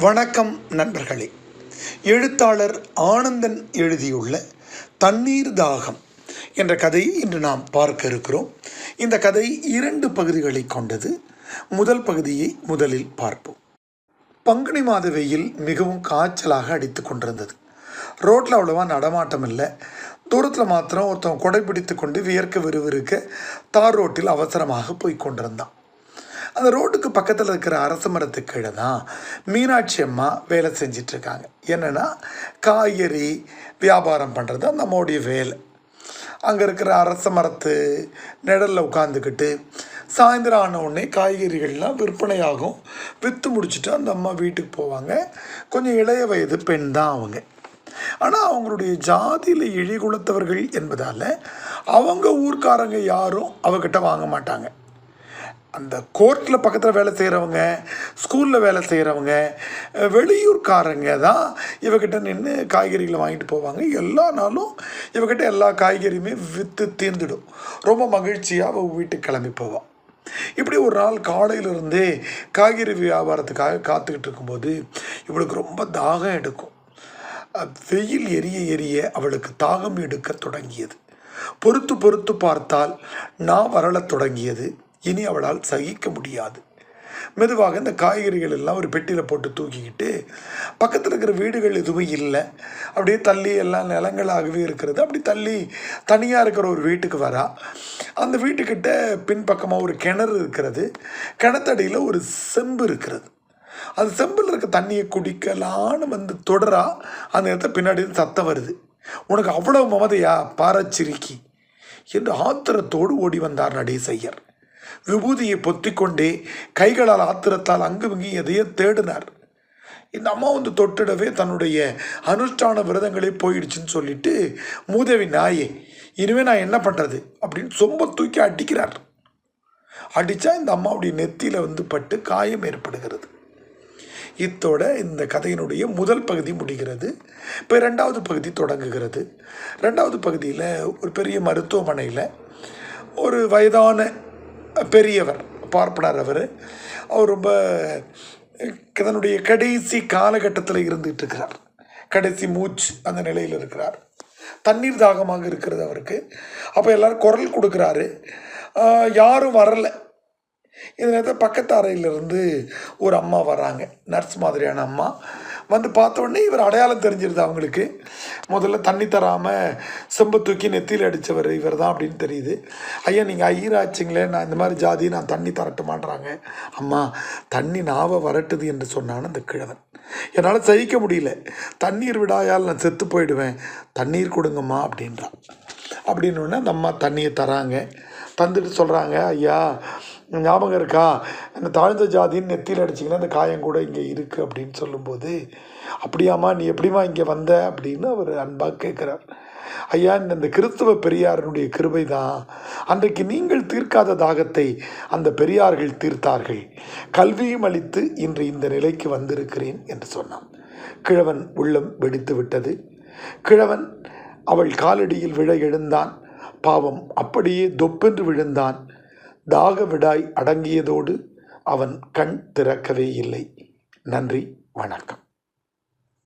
வணக்கம் நண்பர்களே. எழுத்தாளர் ஆனந்தன் எழுதியுள்ள தண்ணீர் தாகம் என்ற கதையை இன்று நாம் பார்க்க இருக்கிறோம். இந்த கதை இரண்டு பகுதிகளை கொண்டது. முதல் பகுதியை முதலில் பார்ப்போம். பங்குனி மாத வெயில் மிகவும் காய்ச்சலாக அடித்து கொண்டிருந்தது. ரோட்டில் அவ்வளோவா நடமாட்டம் இல்லை. தூரத்தில் மாத்திரம் ஒருத்தன் கொடை பிடித்து கொண்டு வியர்க்க விறுவிறுக்க தார் ரோட்டில் அவசரமாக போய் கொண்டிருந்தான். அந்த ரோட்டுக்கு பக்கத்தில் இருக்கிற அரச மரத்துக்கு கீழே தான் மீனாட்சி அம்மா வேலை செஞ்சிட்ருக்காங்க. என்னென்னா காய்கறி வியாபாரம் பண்ணுறது அந்த மோடி வேலை. அங்கே இருக்கிற அரச மரத்து நிழலில் உட்காந்துக்கிட்டு சாயந்தரம் ஆன உடனே காய்கறிகள்லாம் விற்பனையாகும். விற்று முடிச்சுட்டு அந்த அம்மா வீட்டுக்கு போவாங்க. கொஞ்சம் இளைய வயது பெண் தான் அவங்க. ஆனால் அவங்களுடைய ஜாதியில் இழிகுலத்தவர்கள் என்பதால் அவங்க ஊர்க்காரங்க யாரும் அவகிட்ட வாங்க மாட்டாங்க. அந்த கோர்ட்டில் பக்கத்தில் வேலை செய்கிறவங்க ஸ்கூலில் வேலை செய்கிறவங்க வெளியூர்காரங்க தான் இவகிட்ட நின்று காய்கறிகளை வாங்கிட்டு போவாங்க. எல்லா நாளும் இவகிட்ட எல்லா காய்கறியுமே விற்று தீர்ந்துடும். ரொம்ப மகிழ்ச்சியாக அவள் வீட்டுக்கு கிளம்பி போவாள் இப்படி ஒரு நாள் காலையிலிருந்தே காய்கறி வியாபாரத்துக்காக காத்துக்கிட்டு இருக்கும்போது இவளுக்கு ரொம்ப தாகம் எடுக்கும். வெயில் எரிய எரிய அவளுக்கு தாகம் எடுக்க தொடங்கியது. பொறுத்து பொறுத்து பார்த்தால் நான் வரல தொடங்கியது. இனி அவளால் சகிக்க முடியாது. மெதுவாக இந்த காய்கறிகள் எல்லாம் ஒரு பெட்டியில் போட்டு தூக்கிக்கிட்டு பக்கத்தில் இருக்கிற வீடுகள் எதுவும் இல்லை. அப்படியே தள்ளி எல்லாம் நிலங்களாகவே இருக்கிறது. அப்படி தள்ளி தனியாக இருக்கிற ஒரு வீட்டுக்கு வரா. அந்த வீட்டுக்கிட்ட பின்பக்கமாக ஒரு கிணறு இருக்கிறது. கிணத்தடியில் ஒரு செம்பு இருக்கிறது. அது செம்பில் இருக்க தண்ணியை குடிக்கலான்னு வந்து தொடரா அந்த இடத்த பின்னாடி சத்தம் வருது. உனக்கு அவ்வளோ மமதையா? பாரச்சிரிக்கி. என்று ஆத்திரத்தோடு ஓடி வந்தார் நடேசையர் விபூதியை பொத்திக்கொண்டே கைகளால் ஆத்திரத்தால் அங்குமிங்கு எதையோ தேடினார். இந்த அம்மா வந்து தொட்டிடவே தன்னுடைய அனுஷ்டான விரதங்களே போயிடுச்சுன்னு சொல்லிட்டு மூதேவி நாயே இனிமே நான் என்ன பண்ணுறது அப்படின்னு சொம்ப தூக்கி அடிக்கிறார். அடித்தா இந்த அம்மாவுடைய நெத்தியில் வந்து பட்டு காயம் ஏற்படுகிறது. இத்தோட இந்த கதையினுடைய முதல் பகுதி முடிகிறது. இப்போ ரெண்டாவது பகுதி தொடங்குகிறது. ரெண்டாவது பகுதியில் ஒரு பெரிய மருத்துவமனையில் ஒரு வயதான பெரியவர் பார்ப்பனர் அவர். அவர் ரொம்ப தன்னுடைய கடைசி காலகட்டத்தில் இருந்துகிட்டு இருக்கிறார் கடைசி மூச்சு அந்த நிலையில் இருக்கிறார். தண்ணீர் தாகமாக இருக்கிறது அவருக்கு. அப்போ எல்லோரும் குரல் கொடுக்குறாரு. யாரும் வரலை. இந்த நேரத்தில் பக்கத்து அறையிலிருந்து ஒரு அம்மா வராங்க. நர்ஸ் மாதிரியான அம்மா. வந்து பார்த்த உடனே இவர் அடையாளம் தெரிஞ்சிருது அவங்களுக்கு. முதல்ல தண்ணி தராமல் செம்பு தூக்கி நெத்தியில் அடித்தவர் இவர் தான் அப்படின்னு தெரியுது. ஐயா நீங்கள் ஐயராச்சிங்களே நான் இந்த மாதிரி ஜாதி நான் தண்ணி தரட்டுமான்றாங்க. அம்மா தண்ணி நாவை வரட்டுது என்று சொன்னான் அந்த கிழவன். என்னால் சகிக்க முடியல. தண்ணீர் விடாயால் நான் செத்து போயிடுவேன். தண்ணீர் கொடுங்கம்மா அப்படின்றான். அப்படின்னு அந்த அம்மா தண்ணியை தராங்க. தந்துட்டு சொல்கிறாங்க ஐயா ஞாபகம் இருக்கா? அந்த தாழ்ந்த ஜாதின்னு நெத்தியில் அடிச்சிங்கன்னா அந்த காயம் கூட இங்கே இருக்குது அப்படின்னு சொல்லும்போது அப்படியாம்மா நீ எப்படிமா இங்கே வந்த? அப்படின்னு அவர் அன்பாக கேட்குறார் ஐயா இந்த கிறிஸ்துவ பெரியாரனுடைய கிருபை தான் அன்றைக்கு நீங்கள் தீர்க்காத தாகத்தை அந்த பெரியார்கள் தீர்த்தார்கள். கல்வியும் அளித்து இன்று இந்த நிலைக்கு வந்திருக்கிறேன் என்று சொன்னான். கிழவன் உள்ளம் வெடித்து விட்டது. கிழவன் அவள் காலடியில் விழ எழுந்தான். பாவம் அப்படியே தொப்பென்று விழுந்தான். தாக விடாய் அடங்கியதோடு அவன் கண் திறக்கவே இல்லை. நன்றி வணக்கம்.